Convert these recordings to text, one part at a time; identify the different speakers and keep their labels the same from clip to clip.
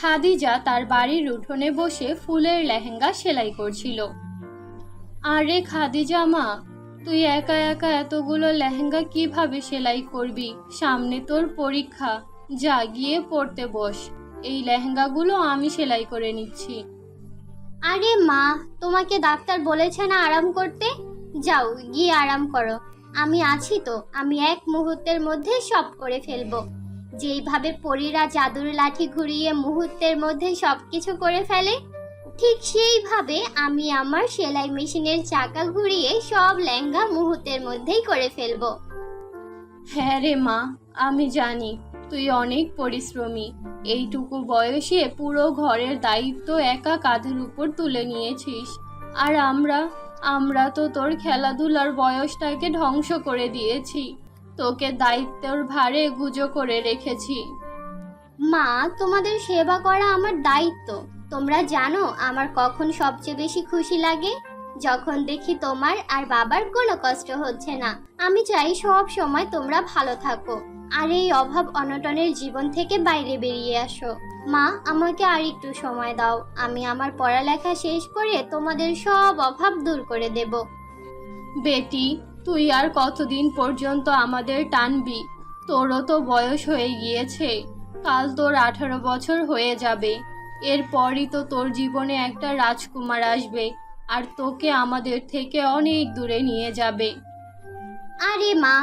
Speaker 1: খাদিজা তার বাড়ির উঠোনে বসে ফুলের লেহেঙ্গা সেলাই করছিল। আরে খাদিজা মা, তুই একা একা এতগুলো লেহেঙ্গা কীভাবে সেলাই করবি? সামনে তোর পরীক্ষা, যা গিয়ে পড়তে বস। এই লেহেঙ্গাগুলো আমি সেলাই করে নিচ্ছি।
Speaker 2: আরে মা, তোমাকে ডাক্তার বলেছে না আরাম করতে? যাও, গিয়ে আরাম করো। আমি আছি তো, আমি এক মুহূর্তের মধ্যে সব করে ফেলব। যেইভাবে পরীরা জাদুর লাঠি ঘুরিয়ে মুহূর্তের মধ্যে সব কিছু করে ফেলে, ঠিক সেইভাবে আমি আমার সেলাই মেশিনের চাকা ঘুরিয়ে সব লেহেঙ্গা মুহূর্তের মধ্যেই করে ফেলব।
Speaker 1: হ্যাঁ রে মা, আমি জানি, তুই অনেক পরিশ্রমী। এইটুকু বয়সে পুরো ঘরের দায়িত্ব একা কাঁধের উপর তুলে নিয়েছিস। আর আমরা আমরা তো তোর খেলাধুলার বয়সটাকে ধ্বংস করে দিয়েছি। তোকে দায়িত্বের ভারে গুজো করে রেখেছি।
Speaker 2: মা তোমাদের সেবা করা আমার দায়িত্ব। তোমরা জানো আমার কখন সবচেয়ে বেশি খুশি লাগে? যখন দেখি তোমার আর বাবার কোনো কষ্ট হচ্ছে না। আমি চাই সব সময় তোমরা ভালো থাকো আর এই অভাব অনটনের জীবন থেকে বাইরে বেরিয়ে আসো। মা আমাকে আর একটু সময় দাও। আমি আমার পড়ালেখা শেষ করে তোমাদের সব অভাব দূর করে দেব।
Speaker 1: বেটি তুই আর কতদিন পর্যন্ত আমাদের টানবি? তোরও তো বয়স হয়ে গিয়েছে। কাল তোর আঠারো বছর হয়ে যাবে। এরপরই তো তোর জীবনে একটা রাজকুমার আসবে আর তোকে আমাদের থেকে অনেক দূরে নিয়ে যাবে।
Speaker 2: আরে মা,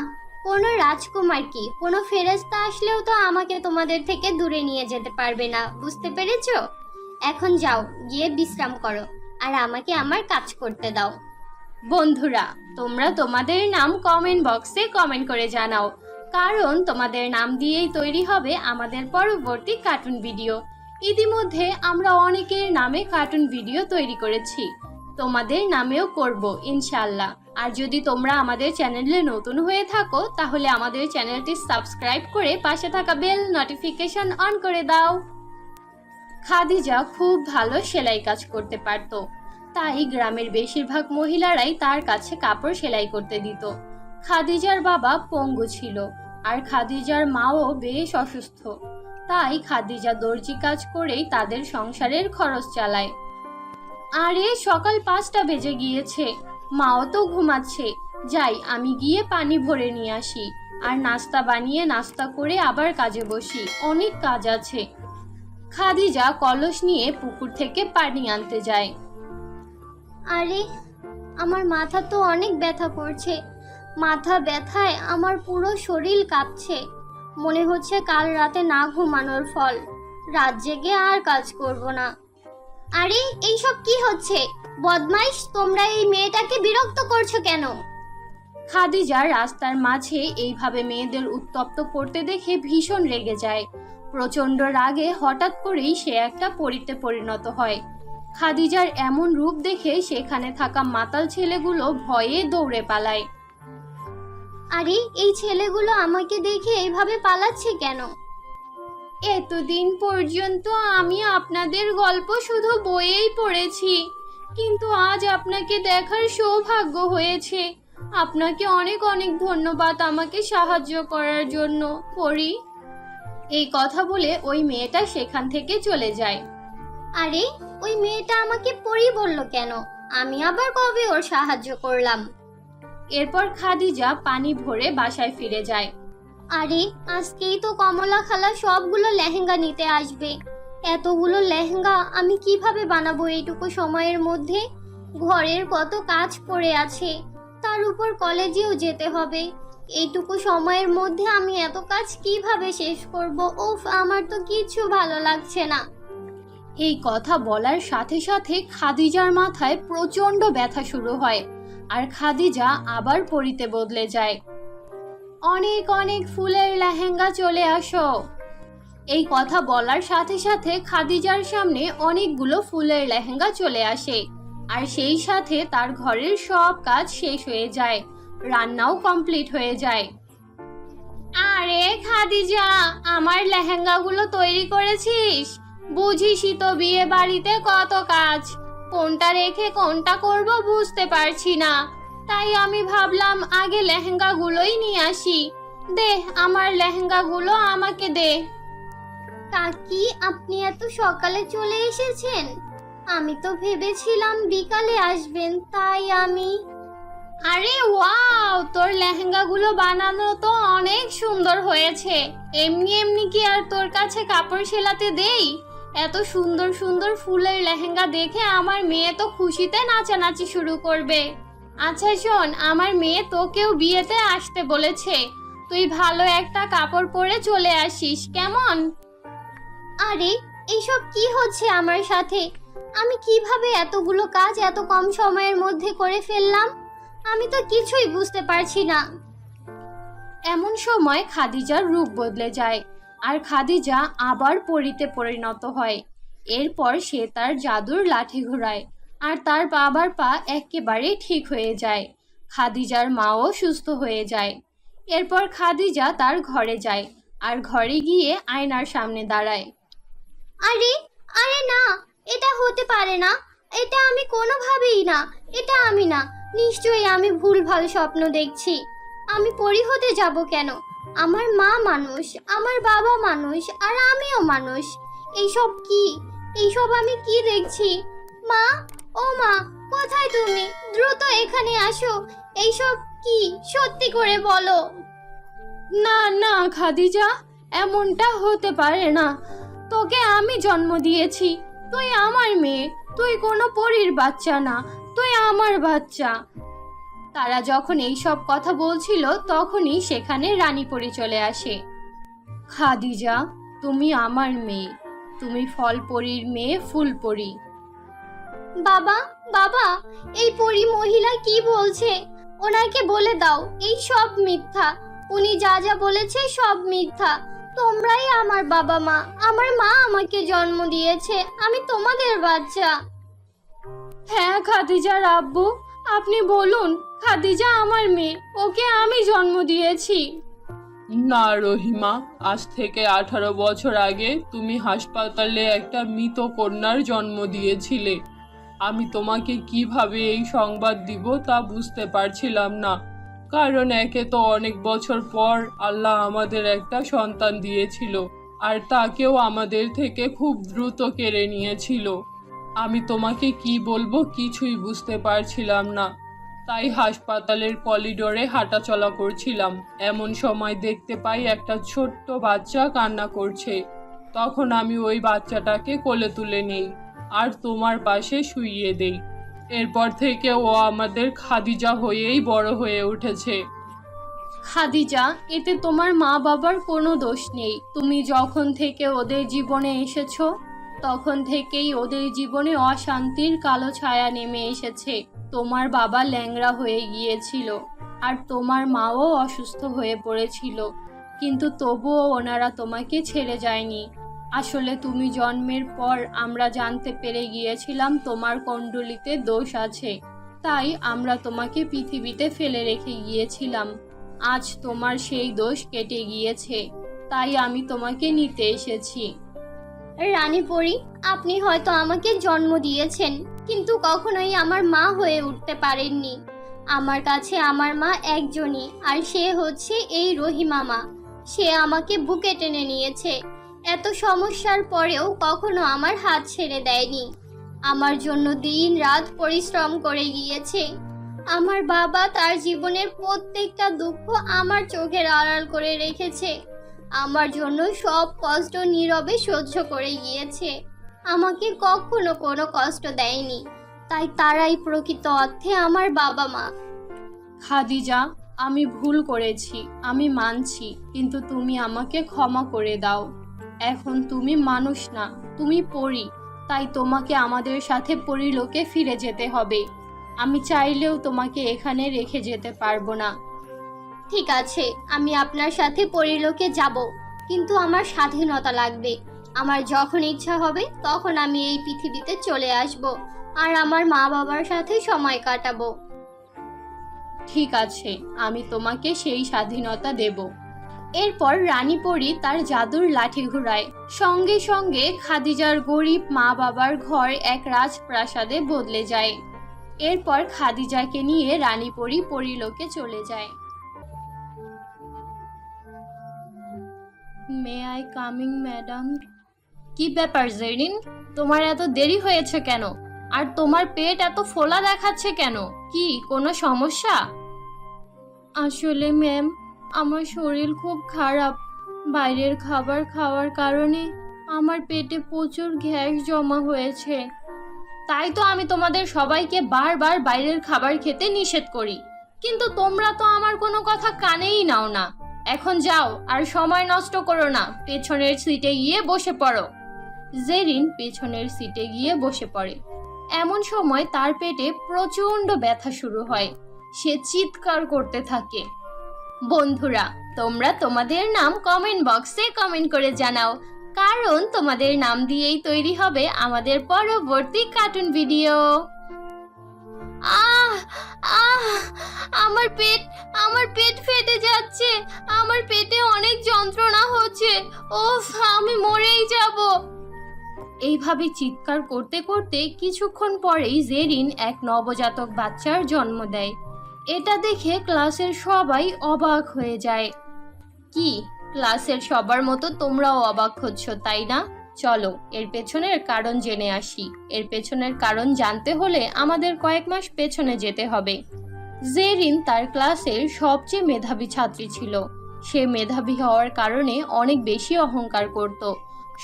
Speaker 2: কোনো রাজকুমার কি? কোনো ফেরেস্তা আসলেও তো আমাকে তোমাদের থেকে দূরে নিয়ে যেতে পারবে না, বুঝতে পেরেছ? এখন যাও, গিয়ে বিশ্রাম করো আর আমাকে আমার কাজ করতে দাও।
Speaker 1: বন্ধুরা, তোমরা তোমাদের নাম কমেন্ট বক্সে কমেন্ট করে জানাও। কারণ তোমাদের নাম দিয়েই তৈরি হবে আমাদের পরবর্তী কার্টুন ভিডিও ইতিমধ্যে আমরা অনেকের নামে কার্টুন ভিডিও তৈরি করেছি। তোমাদের নামেও করব ইনশাল্লাহ আর যদি তোমরা আমাদের চ্যানেলে নতুন হয়ে থাকো, তাহলে আমাদের চ্যানেলটি সাবস্ক্রাইব করে পাশে থাকা বেল নোটিফিকেশন অন করে দাও। খাদিজা খুব ভালো সেলাই কাজ করতে পারতো। তাই গ্রামের বেশিরভাগ মহিলারাই তার কাছে কাপড় সেলাই করতে দিত। খাদিজার বাবা পঙ্গু ছিল, আর খাদিজার মাও বেশ অসুস্থ। তাই খাদিজা দর্জি কাজ করেই তাদের সংসারের খরচ চালায়। আরে সকাল পাঁচটা বেজে গিয়েছে, মাও তো ঘুমাচ্ছে, যাই আমি গিয়ে পানি ভরে নিয়ে আসি, আর নাস্তা বানিয়ে নাস্তা করে আবার কাজে বসি, অনেক কাজ আছে। খাদিজা কলস নিয়ে পুকুর থেকে পানি আনতে যায়।
Speaker 2: আরে, আমার মাথা তো অনেক ব্যথা করছে। মাথা ব্যথায় আমার পুরো শরীর কাঁপছে। মনে হচ্ছে কাল রাতে না ঘুমানোর ফল। রাত জেগে আর কাজ করব না। আরে, এইসব কি হচ্ছে? বদমাইশ, তোমরা এই মেয়েটাকে বিরক্ত করছ কেন?
Speaker 1: খাদিজা রাস্তার মাঝে এইভাবে মেয়েদের উত্তপ্ত করতে দেখে ভীষণ রেগে যায়। প্রচণ্ড রাগে হঠাৎ করেই সে একটা পরিতে পরিণত হয়। খাদিজার এমন রূপ দেখে সেখানে থাকা মাতাল ছেলেগুলো ভয়ে দৌড়ে পালায়।
Speaker 2: আরে এই ছেলেগুলো আমাকে দেখে এইভাবে পালাচ্ছে কেন?
Speaker 1: এতদিন পর্যন্ত আমি আপনাদের গল্প শুধু বইয়েই পড়েছি কিন্তু আজ আপনাকে দেখার সৌভাগ্য হয়েছে। আপনাকে অনেক অনেক ধন্যবাদ আমাকে সাহায্য করার জন্য পড়ি এই কথা বলে ওই মেয়েটা সেখান থেকে চলে যায়।
Speaker 2: আরে ওই মেয়েটা আমাকে পরি বলল কেন? আমি আবার কবে ওর সাহায্য করলাম?
Speaker 1: এরপর খাদিজা পানি ভরে বাসায় ফিরে যায়।
Speaker 2: আরে আজকেই তো কমলা খালা সবগুলো লেহেঙ্গা নিতে আসবে। এতগুলো লেহেঙ্গা আমি কীভাবে বানাবো এইটুকু সময়ের মধ্যে? ঘরের কত কাজ পড়ে আছে। তার উপর কলেজেও যেতে হবে। এইটুকু সময়ের মধ্যে আমি এত কাজ কীভাবে শেষ করব? ওফ আমার তো কিছু ভালো লাগছে না।
Speaker 1: এই কথা বলার সাথে সাথে খাদিজার মাথায় প্রচণ্ড ব্যথা শুরু হয় আর খাদিজা আবার পরিতে বদলে যায়। অনেক অনেক ফুলের লেহেঙ্গা চলে আসো। এই কথা বলার সাথে সাথে খাদিজার সামনে অনেকগুলো ফুলের লেহেঙ্গা চলে আসে আর সেই সাথে তার ঘরের সব কাজ শেষ হয়ে যায়, রান্নাও কমপ্লিট হয়ে যায়। আরে খাদিজা, আমার লেহেঙ্গাগুলো তৈরি করেছিস? বুঝিসই তো বিয়ে বাড়িতে কত কাজ। কোনটা রেখে কোনটা করব বুঝতে পারছি না। তাই আমি ভাবলাম আগে লেহেঙ্গাগুলোই নিয়ে আসি। দে আমার লেহেঙ্গাগুলো আমাকে দে।
Speaker 2: কাকি আপনি এত সকালে চলে এসেছেন? আমি তো ভেবেছিলাম বিকালে আসবেন তাই আমি।
Speaker 1: আরে ওয়াও তোর লেহেঙ্গাগুলো বানানো তো অনেক সুন্দর হয়েছে। এমনি এমনি কি আর তোর কাছে কাপড় সেলাতে দেই? এত সুন্দর সুন্দর ফুলের লেহেঙ্গা দেখে আমার মেয়ে তো খুশিতে নাচানাচি শুরু করবে। আচ্ছা শোন আমার মেয়ে তোকেও বিয়েতে আসতে বলেছে। তুই ভালো একটা কাপড় পরে চলে আসিস কেমন?
Speaker 2: আরে এইসব কি হচ্ছে আমার সাথে? আমি কীভাবে এতগুলো কাজ এত কম সময়ের মধ্যে করে ফেললাম? আমি তো কিছুই বুঝতে পারছি না।
Speaker 1: এমন সময় খাদিজার রূপ বদলে যায়। আর খাদিজা আবার পরিতে পরিণত হয়। এরপর সে তার জাদুর লাঠি ঘোরায় আর তার বাবার পা একেবারে ঠিক হয়ে যায়। খাদিজার মাও সুস্থ হয়ে যায়। এরপর খাদিজা তার ঘরে যায় আর ঘরে গিয়ে আয়নার সামনে দাঁড়ায়।
Speaker 2: আরে আরে না, এটা হতে পারে না। এটা আমি কোনোভাবেই না, এটা আমি না। নিশ্চয়ই আমি ভুলভাল স্বপ্ন দেখছি। আমি পরি হতে যাব কেন? আমার মা মানুষ, আমার বাবা মানুষ, আর আমিও মানুষ। এইসব কি? এইসব আমি কি দেখছি? মা? ও মা, কোথায় তুমি? দ্রুত এখানে আসো। এইসব কি? সত্যি করে বলো।
Speaker 1: না না, খাদিজা, এমনটা হতে পারে না। তোকে আমি জন্ম দিয়েছি। তুই আমার মেয়ে, তুই কোনো পরীর বাচ্চা না, তুই আমার বাচ্চা। তারা যখন এই সব কথা বলছিল তখনই সেখানে রানী পরি চলে আসে। খাদিজা তুমি আমার মেয়ে। তুমি ফল পরীর মেয়ে ফুল পরী
Speaker 2: বাবা বাবা এই পরি মহিলা কি বলছে? ওনাকে বলে দাও এই সব মিথ্যা। উনি যা যা বলেছে সব মিথ্যা। তোমরাই আমার বাবা মা। আমার মা আমাকে জন্ম দিয়েছে। আমি তোমাদের বাচ্চা।
Speaker 1: হ্যাঁ খাদিজার আব্বু আপনি বলুন খাদিজা আমার মেয়ে, ওকে আমি জন্ম দিয়েছি।
Speaker 3: না রহিমা, আজ থেকে আঠারো বছর আগে তুমি হাসপাতালে একটা মৃত কন্যার জন্ম দিয়েছিলে। আমি তোমাকে কীভাবে এই সংবাদ দিব তা বুঝতে পারছিলাম না। কারণ একে তো অনেক বছর পর আল্লাহ আমাদের একটা সন্তান দিয়েছিল, আর তাকেও আমাদের থেকে খুব দ্রুত কেড়ে নিয়েছিল। আমি তোমাকে কি বলব কিছুই বুঝতে পারছিলাম না। তাই হাসপাতালের করিডোরে হাঁটাচলা করছিলাম। এমন সময় দেখতে পাই একটা ছোট্ট বাচ্চা কান্না করছে। তখন আমি ওই বাচ্চাটাকে কোলে তুলে নেই আর তোমার পাশে শুইয়ে দেই। এরপর থেকে ও আমাদের খাদিজা হয়েই বড় হয়ে উঠেছে।
Speaker 1: খাদিজা, এতে তোমার মা বাবার কোনো দোষ নেই। তুমি যখন থেকে ওদের জীবনে এসেছ, তখন থেকেই ওদের জীবনে অশান্তির কালো ছায়া নেমে এসেছে। তোমার বাবা ল্যাংড়া হয়ে গিয়েছিল আর তোমার মাও অসুস্থ হয়ে পড়েছিল। কিন্তু তবুও ওনারা তোমাকে ছেড়ে যায়নি। আসলে তুমি জন্মের পর আমরা জানতে পেরে গিয়েছিলাম তোমার কুণ্ডলিতে দোষ আছে। তাই আমরা তোমাকে পৃথিবীতে ফেলে রেখে গিয়েছিলাম। আজ তোমার সেই দোষ কেটে গিয়েছে। তাই আমি তোমাকে নিতে এসেছি।
Speaker 2: রানী পরি আপনি হয়তো আমাকে জন্ম দিয়েছেন। কিন্তু কখনোই আমার মা হয়ে উঠতে পারেননি। আমার কাছে আমার মা একজনই, আর সে হচ্ছে এই রহিমা মা। সে আমাকে বুকে টেনে নিয়েছে। এত সমস্যার পরেও কখনো আমার হাত ছেড়ে দেয়নি। আমার জন্য দিন রাত পরিশ্রম করে গিয়েছে। আমার বাবা তার জীবনের প্রত্যেকটা দুঃখ আমার চোখের আড়াল করে রেখেছে। আমার জন্য সব কষ্ট নীরবে সহ্য করে গিয়েছে। আমাকে কখনো কোনো কষ্ট দেয়নি। তাই তারাই প্রকৃত অর্থে আমার বাবা মা।
Speaker 1: খাদিজা আমি ভুল করেছি আমি মানছি কিন্তু তুমি আমাকে ক্ষমা করে দাও। এখন তুমি মানুষ না তুমি পড়ি তাই তোমাকে আমাদের সাথে পরিলোকে ফিরে যেতে হবে। আমি চাইলেও তোমাকে এখানে রেখে যেতে পারব না।
Speaker 2: ঠিক আছে আমি আপনার সাথে পরিলোকে যাব কিন্তু আমার স্বাধীনতা লাগবে। আমার যখন ইচ্ছা হবে তখন আমি এই পৃথিবীতে চলে আসব আর আমার মা বাবার সাথে সময় কাটাবো।
Speaker 1: ঠিক আছে আমি তোমাকে সেই স্বাধীনতা দেব। এরপর রানী পরি তার জাদুর লাঠি ঘুরায়। সঙ্গে সঙ্গে খাদিজার গরিব মা বাবার ঘর এক রাজপ্রাসাদে বদলে যায়। এরপর খাদিজাকে নিয়ে রানী পরি পরিলোকে চলে যায়। মে আই কামিং ম্যাডাম কি ব্যাপার, জেরিন? তোমার এত দেরি হয়েছে কেন? আর তোমার পেট এত ফোলা দেখাচ্ছে কেন? কি, কোনো সমস্যা? আসলে ম্যাম আমার শরীর খুব খারাপ। বাইরের খাবার খাওয়ার কারণে আমার পেটে প্রচুর গ্যাস জমা হয়েছে। তাই তো আমি তোমাদের সবাইকে বারবার বাইরের খাবার খেতে নিষেধ করি। কিন্তু তোমরা তো আমার কোনো কথা কানেই নাও না। এখন যাও, আর সময় নষ্ট করো না। পেছনের সিটে গিয়ে বসে পড়ো। জেরিন পেছনের সিটে গিয়ে বসে পড়ে। এমন সময় তার পেটে প্রচণ্ড ব্যথা শুরু হয়। সে চিৎকার করতে থাকে। বন্ধুরা, তোমরা তোমাদের নাম কমেন্ট বক্সে কমেন্ট করে জানাও। কারণ তোমাদের নাম দিয়েই তৈরি হবে আমাদের পরবর্তী কার্টুন ভিডিও আহ আহ, আমার পেট আমার পেট ফেটে যাচ্ছে। আমার পেটে অনেক যন্ত্রণা হচ্ছে। ওফ আমি মরেই যাব। এইভাবে চিৎকার করতে করতে কিছুক্ষণ পরেই জেরিন এক নবজাতক বাচ্চার জন্ম দেয়। এটা দেখে ক্লাসের সবাই অবাক হয়ে যায়। কি, ক্লাসের সবার মতো তোমরাও অবাক হচ্ছ, তাই না? চলো, এর পেছনের কারণ জেনে আসি। এর পেছনের কারণ জানতে হলে আমাদের কয়েক মাস পেছনে যেতে হবে। জেরিন তার ক্লাসের সবচেয়ে মেধাবী ছাত্রী ছিল। সে মেধাবী হওয়ার কারণে অনেক বেশি অহংকার করত।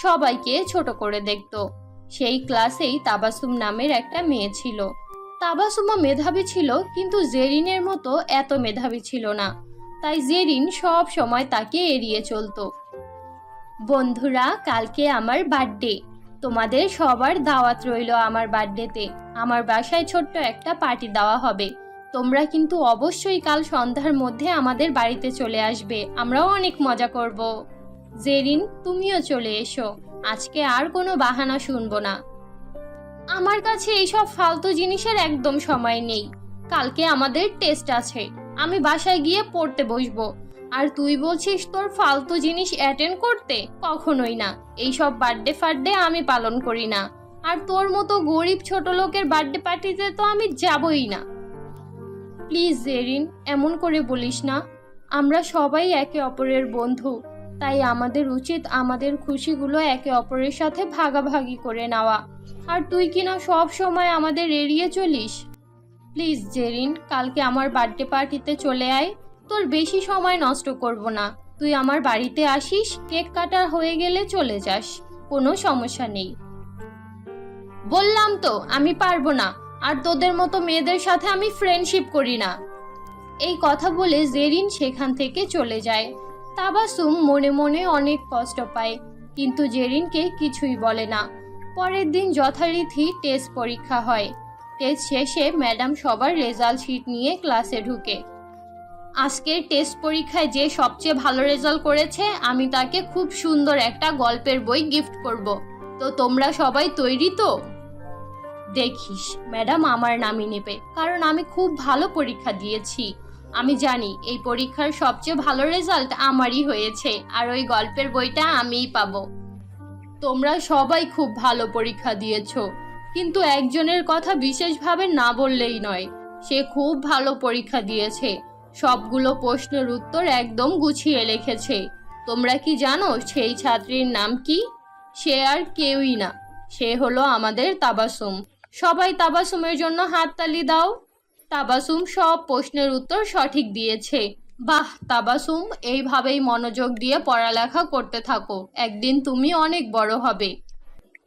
Speaker 1: সবাইকে ছোট করে দেখত। সেই ক্লাসেই তাবাসুম নামের একটা মেয়ে ছিল। তাবাসুমা মেধাবী ছিল, কিন্তু জেরিনের মতো এত মেধাবী ছিল না। তাই জেরিন সব সময় তাকে এড়িয়ে চলতো। বন্ধুরা, কালকে আমার বার্থডে। তোমাদের সবার দাওয়াত রইল আমার বার্থডেতে। আমার বাসায় ছোট্ট একটা পার্টি দেওয়া হবে। তোমরা কিন্তু অবশ্যই কাল সন্ধ্যার মধ্যে আমাদের বাড়িতে চলে আসবে। আমরাও অনেক মজা করব। জেরিন, তুমিও চলে এসো। আজকে আর কোনো বাহানা শুনব না। আমার কাছে এইসব ফালতু জিনিসের একদম সময় নেই। কালকে আমাদের টেস্ট আছে। আমি বাসায় গিয়ে পড়তে বসবো। আর তুই বলছিস তোর ফালতু জিনিস অ্যাটেন্ড করতে? কখনোই না। এইসব বার্থডে ফার্থডে আমি পালন করি না। আর তোর মতো গরিব ছোট লোকের বার্থডে পার্টিতে তো আমি যাবই না। প্লিজ জেরিন, এমন করে বলিস না। আমরা সবাই একে অপরের বন্ধু। তাই আমাদের উচিত আমাদের খুশিগুলো একে অপরের সাথে ভাগাভাগি করে নেওয়া। আর তুই কিনা সব সময় আমাদের এড়িয়ে চলিস? প্লিজ, জেরিন, কালকে আমার বার্থডে পার্টিতে চলে আয়। তোর বেশি সময় নষ্ট করব না। তুই আমার বাড়িতে আসিস, কেক কাটা হয়ে গেলে চলে যাস। কোনো সমস্যা নেই। বললাম তো, আমি পারব না। আর তোদের মতো মেয়েদের সাথে আমি ফ্রেন্ডশিপ করি না। এই কথা বলে জেরিন সেখান থেকে চলে যায়। তাবাসুম মনে মনে অনেক কষ্ট পায়, কিন্তু জেরিনকে কিছুই বলে না। পরের দিন যথারীতি টেস্ট পরীক্ষা হয়। টেস্ট শেষে ম্যাডাম সবার রেজাল্ট শিট নিয়ে ক্লাসে ঢুকে। আজকের টেস্ট পরীক্ষায় যে সবচেয়ে ভালো রেজাল্ট করেছে, আমি তাকে খুব সুন্দর একটা গল্পের বই গিফট করব। তো তোমরা সবাই তৈরি তো? দেখিস, ম্যাডাম আমার নামই নেবে, কারণ আমি খুব ভালো পরীক্ষা দিয়েছি। আমি জানি, এই পরীক্ষার সবচেয়ে ভালো রেজাল্ট আমারই হয়েছে, আর ওই গল্পের বইটা আমিই পাবো। তোমরা সবাই খুব ভালো পরীক্ষা দিয়েছ, কিন্তু একজনের কথা বিশেষভাবে না বললেই নয়, সে খুব ভালো পরীক্ষা দিয়েছে। সবগুলো প্রশ্নের উত্তর একদম গুছিয়ে লিখেছে তোমরা কি জানো সেই ছাত্রীর নাম কি? সে আর কেউই না, সে হলো আমাদের তাবাসুম। সবাই তাবাসুমের জন্য হাততালি দাও। তাবাসুম সব প্রশ্নের উত্তর সঠিক দিয়েছে। বাহ, তাবাসুম, এইভাবেই মনোযোগ দিয়ে পড়ালেখা করতে থাকো। একদিন তুমি অনেক বড় হবে।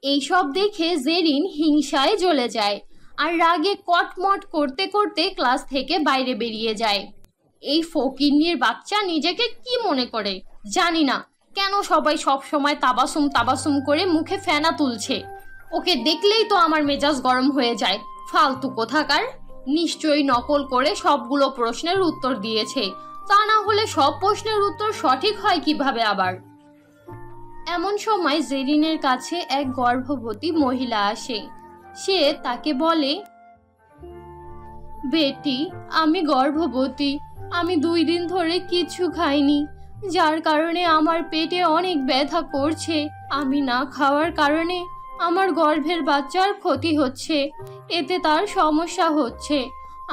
Speaker 1: এইসব দেখে জেরিন হিংসায় জ্বলে যায় আর রাগে কটমট করতে করতে ক্লাস থেকে বাইরে বেরিয়ে যায়। এই ফকিন্নির বাচ্চা নিজেকে কি মনে করে? জানি না। কেন সবাই সব সময় তাবাসুম তাবাসুম করে মুখে ফেনা তুলছে? ওকে দেখলেই তো আমার মেজাজ গরম হয়ে যায়। ফালতু কোথাকার? নিশ্চয়ই নকল করে সবগুলো প্রশ্নের উত্তর দিয়েছে। তা না হলে সব প্রশ্নের উত্তর সঠিক হয় কীভাবে আবার? এমন সময় জেরিনের কাছে এক গর্ভবতী মহিলা আসে। সে তাকে বলে, বেটি, আমি গর্ভবতী। আমি দুই দিন ধরে কিছু খাইনি। যার কারণে আমার পেটে অনেক ব্যথা করছে। আমি না খাওয়ার কারণে আমার গর্ভের বাচ্চার ক্ষতি হচ্ছে, এতে তার সমস্যা হচ্ছে।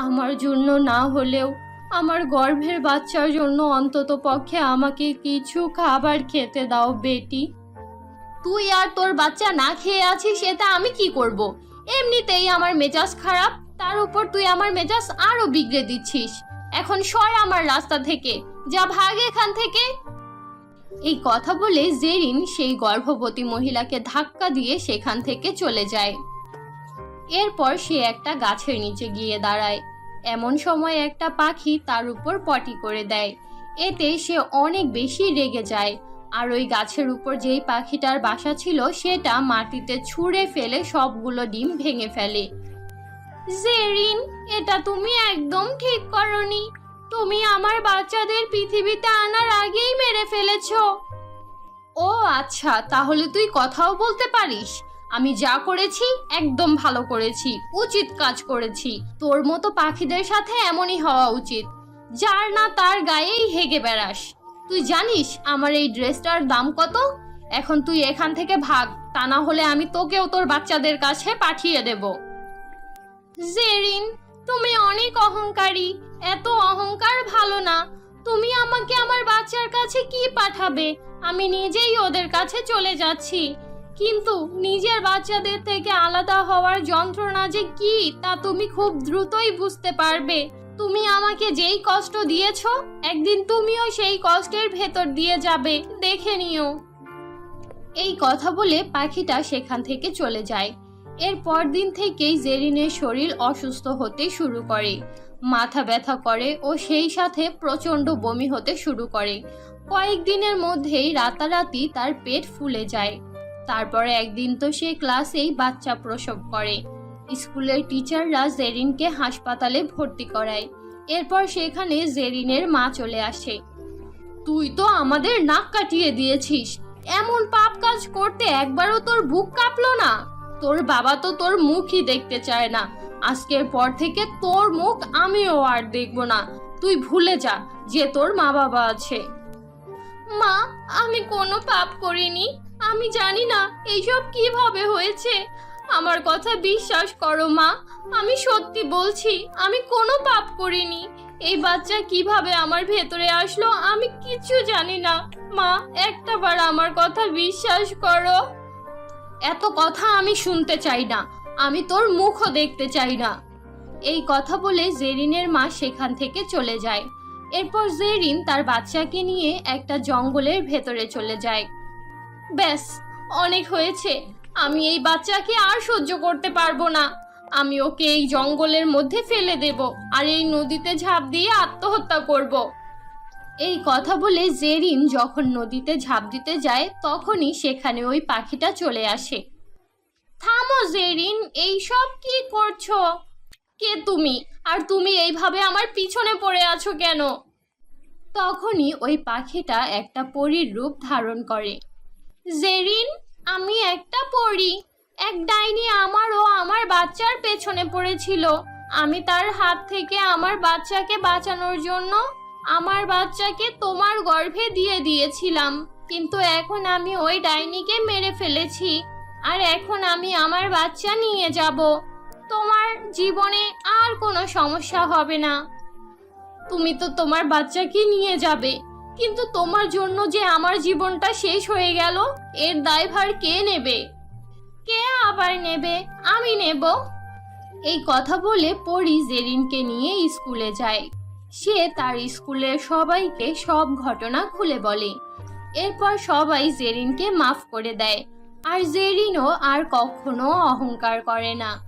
Speaker 1: আমার জন্য না হলেও আমার গর্ভের বাচ্চার জন্য অন্তত পক্ষে আমাকে কিছু খাবার খেতে দাও, বেটি। তুই আর তোর বাচ্চা না খেয়ে আছিস, সেটা আমি কি করব। এমনিতেই আমার মেজাজ খারাপ, তার উপর তুই আমার মেজাজ আরও বিগড়ে দিচ্ছিস। এখন সর আমার রাস্তা থেকে, যা ভাগ এখান থেকে। এই কথা বলে জেরিন সেই গর্ভবতী মহিলাকে ধাক্কা দিয়ে সেখান থেকে চলে যায়। এরপর সে একটা গাছের নিচে গিয়ে দাঁড়ায়। এমন সময় একটা পাখি তার উপর পটি করে দেয়। এতে সে অনেক বেশি রেগে যায়। আর ওই গাছের উপর যেই পাখিটার বাসা ছিল, সেটা মাটিতে ছুঁড়ে ফেলে সবগুলো ডিম ভেঙে ফেলে। জেরিন, এটা তুমি একদম ঠিক করনি। তুমি আমার বাচ্চাদের পৃথিবীতে আনার আগেই মেরে ফেলেছ। ও আচ্ছা তাহলে তুই কথাও বলতে পারিস। আমি যা করেছি, একদম ভালো করেছি, উচিত কাজ করেছি। তোর মতো পাখিদের সাথে এমনই হওয়া উচিত। যার না তার গায়েই হেগে বেড়াস। তুই জানিস, আমার এই ড্রেসটার দাম কত? এখন তুই এখান থেকে ভাগ, তা না হলে আমি তোকেও তোর বাচ্চাদের কাছে পাঠিয়ে দেব। জেরিন, তুমি অনেক অহংকারী। এত অহংকার ভালো না। তুমি আমাকে আমার বাচ্চার কাছে কি পাঠাবে? আমি নিজেই ওদের কাছে চলে যাচ্ছি। কিন্তু নিজের বাচ্চাদের থেকে আলাদা হওয়ার যন্ত্রণা যে কি, তা তুমি খুব দ্রুতই বুঝতে পারবে। তুমি আমাকে যেই কষ্ট দিয়েছ, একদিন তুমিও সেই কষ্টের ভেতর দিয়ে যাবে। দেখে নিও। এই কথা বলে পাখিটা সেখান থেকে চলে যায়। এর পরদিন থেকেই জেরিনের শরীর অসুস্থ হতে শুরু করে। মাথা ব্যথা করে ও সেই সাথে প্রচণ্ড বমি হতে শুরু করে। কয়েকদিনের মধ্যেই রাতারাতি তার পেট ফুলে যায়। তারপরে একদিন তো সে ক্লাসেই বাচ্চা প্রসব করে। স্কুলের টিচাররা জেরিনকে হাসপাতালে ভর্তি করায়। এরপর সেখানে জেরিনের মা চলে আসে। তুই তো আমাদের নাক কাটিয়ে দিয়েছিস। এমন পাপ কাজ করতে একবারও তোর বুক কাঁপলো না? তোর বাবা তো তোর মুখই দেখতে চায় না। আজকের পর থেকে তোর মুখ আমিও আর দেখব না। তুই ভুলে যা যে তোর মা বাবা আছে। মা, আমি কোনো পাপ করিনি। আমি জানি না এইসব কীভাবে হয়েছে। আমার কথা বিশ্বাস করো, মা। আমি সত্যি বলছি, আমি কোনো পাপ করিনি। এই বাচ্চা কীভাবে আমার ভেতরে আসলো আমি কিছু জানি না। মা একটা বার আমার কথা বিশ্বাস করো। এত কথা আমি শুনতে চাই না। আমি তোর মুখও দেখতে চাই না। এই কথা বলে জেরিনের মা সেখান থেকে চলে যায়। এরপর জেরিন তার বাচ্চাকে নিয়ে একটা জঙ্গলের ভেতরে চলে যায়। ব্যাস, অনেক হয়েছে। আমি এই বাচ্চাকে আর সহ্য করতে পারব না। আমি ওকে এই জঙ্গলের মধ্যে ফেলে দেব আর এই নদীতে ঝাঁপ দিয়ে আত্মহত্যা করব। এই কথা বলে জেরিন যখন নদীতে ঝাঁপ দিতে যায়, তখনই সেখানে ওই পাখিটা চলে আসে। থামো জেরিন এই সব কি করছ? কে তুমি? আর তুমি এইভাবে আমার পিছনে পড়ে আছো কেন? তখনই ওই পাখিটা একটা পরীর রূপ ধারণ করে। জেরিন, আমি একটা পরী। এক ডাইনি আমার ও আমার বাচ্চার পেছনে পড়েছিল। আমি তার হাত থেকে আমার বাচ্চাকে বাঁচানোর জন্য আমার বাচ্চাকে তোমার গর্ভে দিয়ে দিয়েছিলাম, কিন্তু এখন আমি ওই ডাইনিকে মেরে ফেলেছি, আর এখন আমি আমার বাচ্চা নিয়ে যাব। তোমার জীবনে আর কোনো সমস্যা হবে না। তুমি তো তোমার বাচ্চাকে নিয়ে যাবে, কিন্তু তোমার জন্য যে আমার জীবনটা শেষ হয়ে গেল, এর দায়ভার কে নেবে? কে আবার নেবে? আমি নেব। এই কথা বলে পরি জেরিনকে নিয়ে স্কুলে যায়। সে তার স্কুলের সবাইকে সব ঘটনা খুলে বলে। এরপর সবাই জেরিনকে মাফ করে দেয়। আর জেরিনও আর কখনো অহংকার করে না।